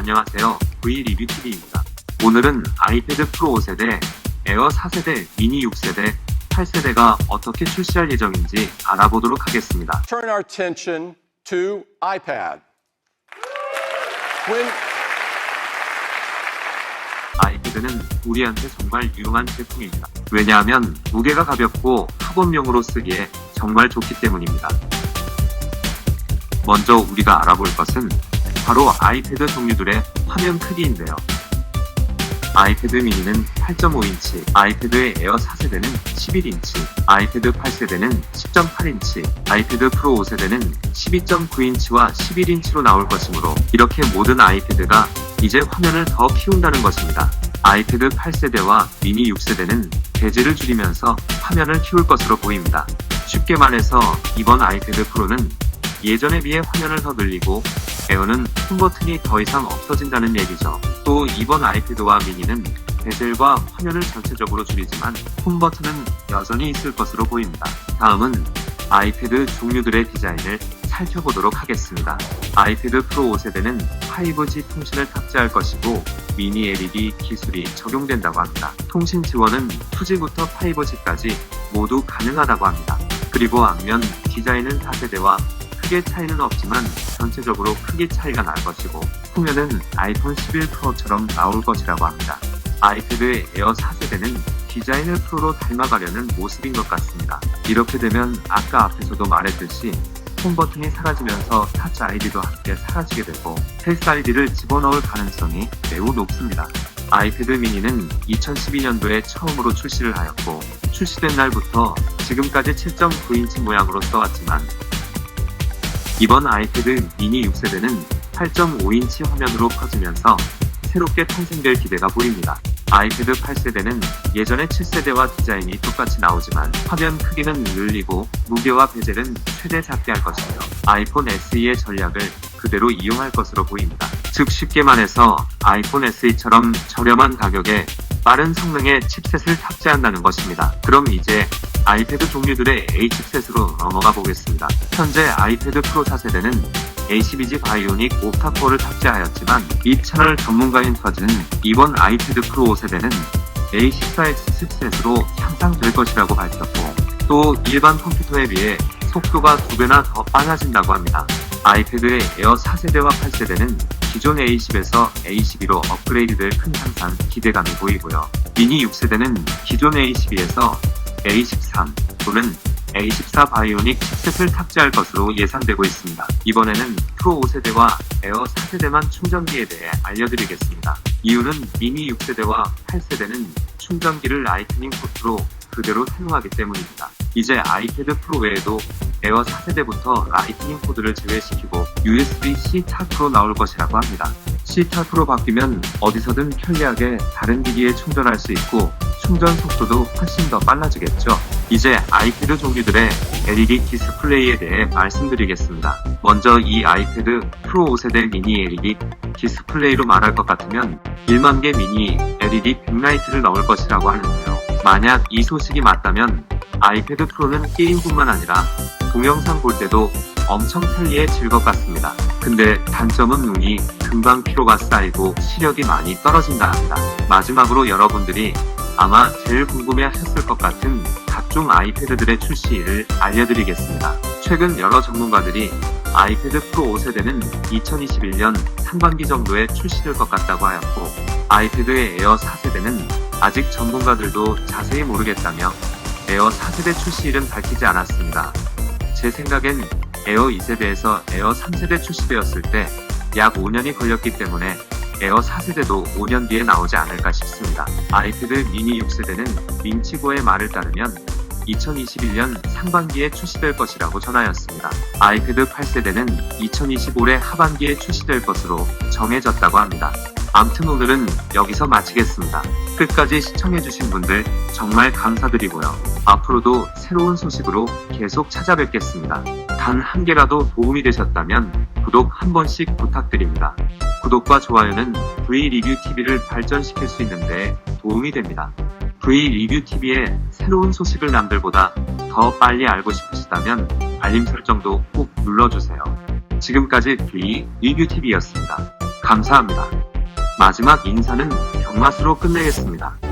안녕하세요. V리뷰TV입니다. 오늘은 아이패드 프로 5세대, 에어 4세대, 미니 6세대, 8세대가 어떻게 출시할 예정인지 알아보도록 하겠습니다. turn our attention to iPad. When 아이패드는 우리한테 정말 유용한 제품입니다. 왜냐하면 무게가 가볍고 학원용으로 쓰기에 정말 좋기 때문입니다. 먼저 우리가 알아볼 것은 바로 아이패드 종류들의 화면 크기인데요. 아이패드 미니는 8.5인치, 아이패드 에어 4세대는 11인치, 아이패드 8세대는 10.8인치, 아이패드 프로 5세대는 12.9인치와 11인치로 나올 것이므로 이렇게 모든 아이패드가 이제 화면을 더 키운다는 것입니다. 아이패드 8세대와 미니 6세대는 배지를 줄이면서 화면을 키울 것으로 보입니다. 쉽게 말해서 이번 아이패드 프로는 예전에 비해 화면을 더 늘리고 에어는 홈 버튼이 더 이상 없어진다는 얘기죠. 또 이번 아이패드와 미니는 베젤과 화면을 전체적으로 줄이지만 홈 버튼은 여전히 있을 것으로 보입니다. 다음은 아이패드 종류들의 디자인을 살펴보도록 하겠습니다. 아이패드 프로 5세대는 5G 통신을 탑재할 것이고 미니 LED 기술이 적용된다고 합니다. 통신 지원은 2G부터 5G까지 모두 가능하다고 합니다. 그리고 앞면 디자인은 4세대와 크게 차이는 없지만 전체적으로 크게 차이가 날 것이고 후면은 아이폰 11 프로처럼 나올 것이라고 합니다. 아이패드 에어 4세대는 디자인을 프로로 닮아가려는 모습인 것 같습니다. 이렇게 되면 아까 앞에서도 말했듯이 홈 버튼이 사라지면서 타치 아이디도 함께 사라지게 되고 페이스 아이디를 집어넣을 가능성이 매우 높습니다. 아이패드 미니는 2012년도에 처음으로 출시를 하였고 출시된 날부터 지금까지 7.9인치 모양으로 써왔지만 이번 아이패드 미니 6세대는 8.5인치 화면으로 커지면서 새롭게 탄생될 기대가 보입니다. 아이패드 8세대는 예전의 7세대와 디자인이 똑같이 나오지만 화면 크기는 늘리고 무게와 베젤은 최대 작게 할 것이며 아이폰 SE의 전략을 그대로 이용할 것으로 보입니다. 즉 쉽게 말해서 아이폰 SE처럼 저렴한 가격에 빠른 성능의 칩셋을 탑재한다는 것입니다. 그럼 이제 아이패드 종류들의 A 칩셋으로 넘어가 보겠습니다. 현재 아이패드 프로 4세대는 A12G 바이오닉 옥타코어를 탑재하였지만 이 채널 전문가인 터즈는 이번 아이패드 프로 5세대는 A14X 칩셋으로 향상될 것이라고 밝혔고 또 일반 컴퓨터에 비해 속도가 두 배나 더 빨라진다고 합니다. 아이패드의 에어 4세대와 8세대는 기존 A10에서 A12로 업그레이드될 큰 향상 기대감이 보이고요. 미니 6세대는 기존 A12에서 A13 또는 A14 바이오닉 칩셋을 탑재할 것으로 예상되고 있습니다. 이번에는 프로 5세대와 에어 4세대만 충전기에 대해 알려드리겠습니다. 이유는 미니 6세대와 8세대는 충전기를 라이트닝 포트로 그대로 사용하기 때문입니다. 이제 아이패드 프로 외에도 에어 4세대부터 라이트닝 코드를 제외시키고 USB-C 타입으로 나올 것이라고 합니다. C 타입으로 바뀌면 어디서든 편리하게 다른 기기에 충전할 수 있고 충전 속도도 훨씬 더 빨라지겠죠. 이제 아이패드 종류들의 LED 디스플레이에 대해 말씀드리겠습니다. 먼저 이 아이패드 프로 5세대 미니 LED 디스플레이로 말할 것 같으면 1만 개 미니 LED 빅라이트를 넣을 것이라고 하는데요. 만약 이 소식이 맞다면 아이패드 프로는 게임뿐만 아니라 동영상 볼 때도 엄청 편리해질 것 같습니다. 근데 단점은 눈이 금방 피로가 쌓이고 시력이 많이 떨어진다 합니다. 마지막으로 여러분들이 아마 제일 궁금해 하셨을 것 같은 각종 아이패드들의 출시일을 알려드리겠습니다. 최근 여러 전문가들이 아이패드 프로 5세대는 2021년 상반기 정도에 출시될 것 같다고 하였고 아이패드의 에어 4세대는 아직 전문가들도 자세히 모르겠다며 에어 4세대 출시일은 밝히지 않았습니다. 제 생각엔 에어 2세대에서 에어 3세대 출시되었을 때 약 5년이 걸렸기 때문에 에어 4세대도 5년 뒤에 나오지 않을까 싶습니다. 아이패드 미니 6세대는 민치고의 말을 따르면 2021년 상반기에 출시될 것이라고 전하였습니다. 아이패드 8세대는 2025년 하반기에 출시될 것으로 정해졌다고 합니다. 암튼 오늘은 여기서 마치겠습니다. 끝까지 시청해주신 분들 정말 감사드리고요. 앞으로도 새로운 소식으로 계속 찾아뵙겠습니다. 단 한 개라도 도움이 되셨다면 구독 한 번씩 부탁드립니다. 구독과 좋아요는 V리뷰TV를 발전시킬 수 있는데 도움이 됩니다. V리뷰TV의 새로운 소식을 남들보다 더 빨리 알고 싶으시다면 알림 설정도 꼭 눌러주세요. 지금까지 V리뷰TV였습니다. 감사합니다. 마지막 인사는 경마수로 끝내겠습니다.